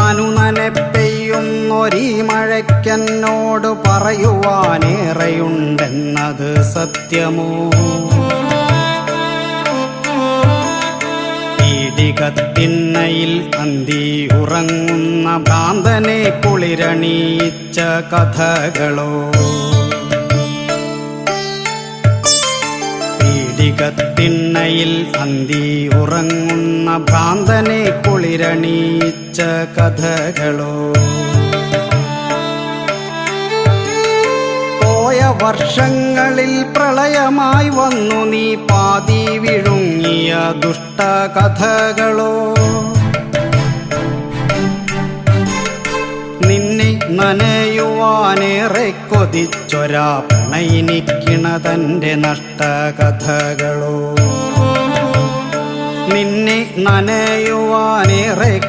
നനുനനെ പെയ്യുന്നൊരീ മഴയ്ക്കെന്നോട് പറയുവാനേറെയുണ്ടെന്നത് സത്യമോ? ിന്നയിൽ അന്തി ഉറങ്ങുന്ന ഭ്രാന്തനെ കുളിരണീച്ച കഥകളോ? പീഡികത്തിണ്ണയിൽ അന്തി ഉറങ്ങുന്ന ഭ്രാന്തനെ കുളിരണീച്ച കഥകളോ. പോയ വർഷങ്ങളിൽ പ്രളയമായി വന്നു നീ പാതി വിഴുങ്ങിയ ദുഷ്ടകഥകളോ. നനയുവാനേറെ കൊതിച്ചൊരാ പ്രണയിനിക്കിണ തന്റെ നഷ്ടകഥകളോ. നിന്നെ നനയുവാനേറെ